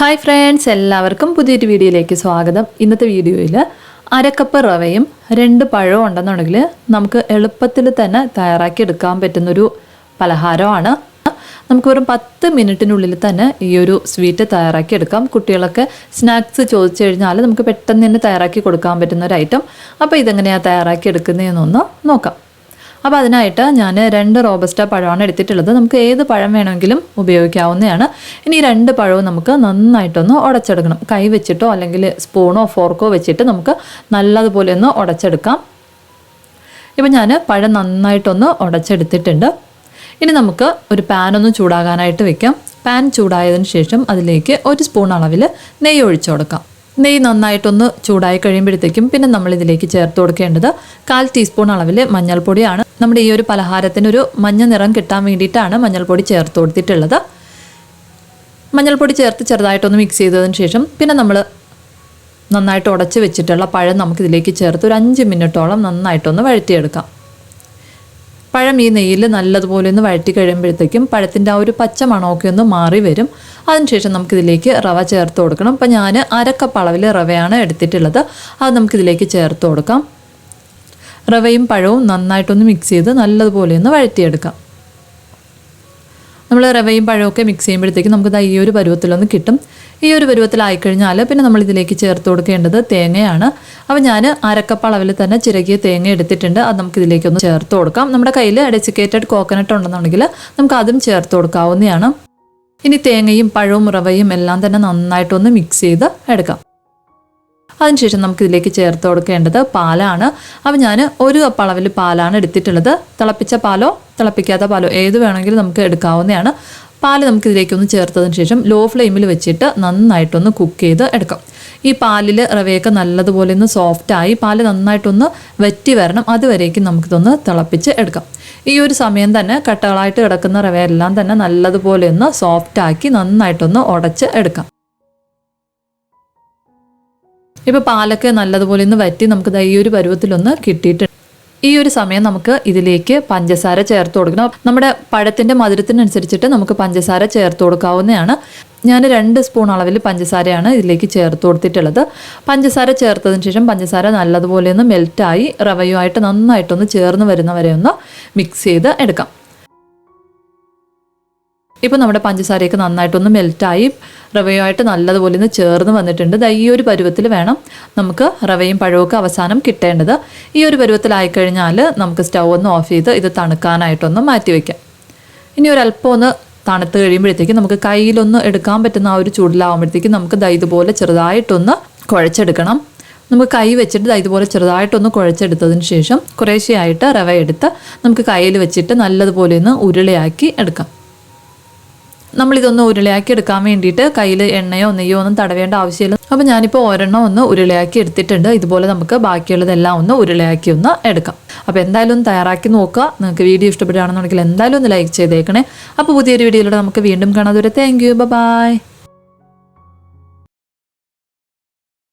Hi friends എല്ലാവർക്കും പുതിയൊരു വീഡിയോയിലേക്ക് സ്വാഗതം. ഇന്നത്തെ വീഡിയോയിൽ അരക്കപ്പ് റവയും രണ്ട് പഴവും ഉണ്ടെന്നുണ്ടെങ്കിൽ നമുക്ക് എളുപ്പത്തിൽ തന്നെ തയ്യാറാക്കി എടുക്കാൻ പറ്റുന്നൊരു പലഹാരമാണ്. നമുക്ക് വെറും പത്ത് മിനിറ്റിനുള്ളിൽ തന്നെ ഈ ഒരു സ്വീറ്റ് തയ്യാറാക്കി എടുക്കാം. കുട്ടികളൊക്കെ സ്നാക്സ് ചോദിച്ചു കഴിഞ്ഞാൽ നമുക്ക് പെട്ടെന്ന് തന്നെ തയ്യാറാക്കി കൊടുക്കാൻ പറ്റുന്ന ഒരു ഐറ്റം അപ്പോൾ ഇതെങ്ങനെയാണ് തയ്യാറാക്കി എടുക്കുന്നതെന്നൊന്ന് നോക്കാം. അപ്പോൾ അതിനായിട്ട് ഞാൻ രണ്ട് റോബസ്റ്റ പഴമാണ് എടുത്തിട്ടുള്ളത്. നമുക്ക് ഏത് പഴം വേണമെങ്കിലും ഉപയോഗിക്കാവുന്നതാണ്. ഇനി ഈ രണ്ട് പഴവും നമുക്ക് നന്നായിട്ടൊന്ന് ഉടച്ചെടുക്കണം. കൈ വെച്ചിട്ടോ അല്ലെങ്കിൽ സ്പൂണോ ഫോർക്കോ വെച്ചിട്ട് നമുക്ക് നല്ലതുപോലെ ഒന്ന് ഉടച്ചെടുക്കാം. ഇപ്പം ഞാൻ പഴം നന്നായിട്ടൊന്ന് ഉടച്ചെടുത്തിട്ടുണ്ട്. ഇനി നമുക്ക് ഒരു പാനൊന്ന് ചൂടാകാനായിട്ട് വെക്കാം. പാൻ ചൂടായതിന് ശേഷം അതിലേക്ക് ഒരു സ്പൂൺ അളവിൽ നെയ്യ് ഒഴിച്ചു കൊടുക്കാം. നെയ്യ് നന്നായിട്ടൊന്ന് ചൂടായി കഴിയുമ്പോഴത്തേക്കും പിന്നെ നമ്മൾ ഇതിലേക്ക് ചേർത്ത് കൊടുക്കേണ്ടത് കാൽ ടീസ്പൂൺ അളവിൽ മഞ്ഞൾപ്പൊടിയാണ്. നമ്മുടെ ഈ ഒരു പലഹാരത്തിനൊരു മഞ്ഞ നിറം കിട്ടാൻ വേണ്ടിയിട്ടാണ് മഞ്ഞൾപ്പൊടി ചേർത്ത് കൊടുത്തിട്ടുള്ളത്. മഞ്ഞൾപ്പൊടി ചേർത്ത് ചെറുതായിട്ടൊന്ന് മിക്സ് ചെയ്തതിന് ശേഷം പിന്നെ നമ്മൾ നന്നായിട്ട് ഉടച്ച് വെച്ചിട്ടുള്ള പഴം നമുക്കിതിലേക്ക് ചേർത്ത് ഒരു അഞ്ച് മിനിറ്റോളം നന്നായിട്ടൊന്ന് വഴറ്റിയെടുക്കാം. പഴം ഈ നെയ്യിൽ നല്ലതുപോലെ ഒന്ന് വഴറ്റി കഴിയുമ്പോഴത്തേക്കും പഴത്തിന്റെ ആ ഒരു പച്ച മണമൊക്കെ ഒന്ന് മാറി വരും. അതിനുശേഷം നമുക്കിതിലേക്ക് റവ ചേർത്ത് കൊടുക്കണം. അപ്പം ഞാൻ അരക്കപ്പ് അളവിൽ റവയാണ് എടുത്തിട്ടുള്ളത്. അത് നമുക്കിതിലേക്ക് ചേർത്ത് കൊടുക്കാം. റവയും പഴവും നന്നായിട്ടൊന്ന് മിക്സ് ചെയ്ത് നല്ലതുപോലെ ഒന്ന് വഴറ്റിയെടുക്കാം. നമ്മൾ റവയും പഴമൊക്കെ മിക്സ് ചെയ്യുമ്പോഴത്തേക്കും നമുക്ക് ഈ ഒരു പരുവത്തിലൊന്ന് കിട്ടും. ഈ ഒരു പരുവത്തിലായിക്കഴിഞ്ഞാൽ പിന്നെ നമ്മൾ ഇതിലേക്ക് ചേർത്ത് കൊടുക്കേണ്ടത് തേങ്ങയാണ്. അപ്പോൾ ഞാൻ അരക്കപ്പ് അളവിൽ തന്നെ ചിരകിയ തേങ്ങ എടുത്തിട്ടുണ്ട്. അത് നമുക്ക് ഇതിലേക്കൊന്ന് ചേർത്ത് കൊടുക്കാം. നമ്മുടെ കയ്യിൽ ഡെസിക്കേറ്റഡ് കോക്കനട്ട് ഉണ്ടെന്നുണ്ടെങ്കിൽ നമുക്ക് അതും ചേർത്ത് കൊടുക്കാവുന്നതാണ്. ഇനി തേങ്ങയും പഴവും റവയും എല്ലാം തന്നെ നന്നായിട്ടൊന്ന് മിക്സ് ചെയ്ത് എടുക്കാം. അതിനുശേഷം നമുക്ക് ഇതിലേക്ക് ചേർത്ത് കൊടുക്കേണ്ടത് പാലാണ്. അപ്പോൾ ഞാൻ ഒരു കപ്പ് അളവിൽ പാലാണ് എടുത്തിട്ടുള്ളത്. തിളപ്പിച്ച പാലോ തിളപ്പിക്കാത്ത പാലോ ഏത് വേണമെങ്കിലും നമുക്ക് എടുക്കാവുന്നതാണ്. പാൽ നമുക്ക് ഇതിലേക്കൊന്ന് ചേർത്തതിന് ശേഷം ലോ ഫ്ലെയിമിൽ വെച്ചിട്ട് നന്നായിട്ടൊന്ന് കുക്ക് ചെയ്ത് എടുക്കാം. ഈ പാലിൽ റവയൊക്കെ നല്ലതുപോലെ ഒന്ന് സോഫ്റ്റായി പാൽ നന്നായിട്ടൊന്ന് വെറ്റി വരണം. അതുവരേക്കും നമുക്കിതൊന്ന് തിളപ്പിച്ച് എടുക്കാം. ഈ ഒരു സമയം തന്നെ കട്ടകളായിട്ട് കിടക്കുന്ന റവയെല്ലാം തന്നെ നല്ലതുപോലെ ഒന്ന് സോഫ്റ്റാക്കി നന്നായിട്ടൊന്ന് ഉടച്ച് എടുക്കാം. ഇപ്പോൾ പാലൊക്കെ നല്ലതുപോലെ ഒന്ന് വറ്റി നമുക്ക് ഈ ഒരു പരുവത്തിലൊന്ന് കിട്ടിയിട്ടുണ്ട് ഈ ഒരു സമയം നമുക്ക് ഇതിലേക്ക് പഞ്ചസാര ചേർത്ത് കൊടുക്കണം. നമ്മുടെ പഴത്തിന്റെ മധുരത്തിനനുസരിച്ചിട്ട് നമുക്ക് പഞ്ചസാര ചേർത്ത് കൊടുക്കാവുന്നതാണ്. ഞാൻ രണ്ട് സ്പൂൺ അളവിൽ പഞ്ചസാരയാണ് ഇതിലേക്ക് ചേർത്ത് കൊടുത്തിട്ടുള്ളത്. പഞ്ചസാര ചേർത്തതിന് ശേഷം പഞ്ചസാര നല്ലതുപോലെ ഒന്ന് മെൽറ്റായി റവയുമായിട്ട് നന്നായിട്ടൊന്ന് ചേർന്ന് വരുന്നവരെ ഒന്ന് മിക്സ് ചെയ്ത് എടുക്കാം. ഇപ്പോൾ നമ്മുടെ പഞ്ചസാരയൊക്കെ നന്നായിട്ടൊന്ന് മെൽറ്റായി റവയുമായിട്ട് നല്ലതുപോലെ ഒന്ന് ചേർന്ന് വന്നിട്ടുണ്ട്. ഈ ഒരു പരുവത്തിൽ വേണം നമുക്ക് റവയും പഴമൊക്കെ അവസാനം കിട്ടേണ്ടത്. ഈ ഒരു പരുവത്തിലായിക്കഴിഞ്ഞാൽ നമുക്ക് സ്റ്റൗ ഒന്ന് ഓഫ് ചെയ്ത് ഇത് തണുക്കാനായിട്ടൊന്ന് മാറ്റി വയ്ക്കാം ഇനി ഒരല്പം ഒന്ന് തണുത്ത് കഴിയുമ്പോഴത്തേക്കും നമുക്ക് കയ്യിലൊന്ന് എടുക്കാൻ പറ്റുന്ന ആ ഒരു ചൂടിലാവുമ്പോഴത്തേക്കും നമുക്ക് ദാ ഇതുപോലെ ചെറുതായിട്ടൊന്ന് കുഴച്ചെടുക്കണം. നമുക്ക് കൈ വെച്ചിട്ട് ദാ ഇതുപോലെ ചെറുതായിട്ടൊന്ന് കുഴച്ചെടുത്തതിന് ശേഷം കുറേശ്ശെയായിട്ട് റവ എടുത്ത് നമുക്ക് കയ്യിൽ വെച്ചിട്ട് നല്ലതുപോലെ ഒന്ന് ഉരുളയാക്കി എടുക്കാം. നമ്മളിതൊന്ന് ഉരുളയാക്കി എടുക്കാൻ വേണ്ടിയിട്ട് കയ്യിൽ എണ്ണയോ നെയ്യോ ഒന്നും തടവേണ്ട ആവശ്യമില്ല. അപ്പോൾ ഞാനിപ്പോൾ ഒരെണ്ണം ഒന്ന് ഉരുളയാക്കി എടുത്തിട്ടുണ്ട്. ഇതുപോലെ നമുക്ക് ബാക്കിയുള്ളതെല്ലാം ഒന്ന് ഉരുളയാക്കി ഒന്ന് എടുക്കാം. അപ്പോൾ എന്തായാലും ഒന്ന് തയ്യാറാക്കി നോക്കുക. നിങ്ങൾക്ക് വീഡിയോ ഇഷ്ടപ്പെടുകയാണെന്നുണ്ടെങ്കിൽ എന്തായാലും ഒന്ന് ലൈക്ക് ചെയ്തേക്കണേ. അപ്പോൾ പുതിയൊരു വീഡിയോയിലൂടെ നമുക്ക് വീണ്ടും കാണാതെ താങ്ക് യു ബൈ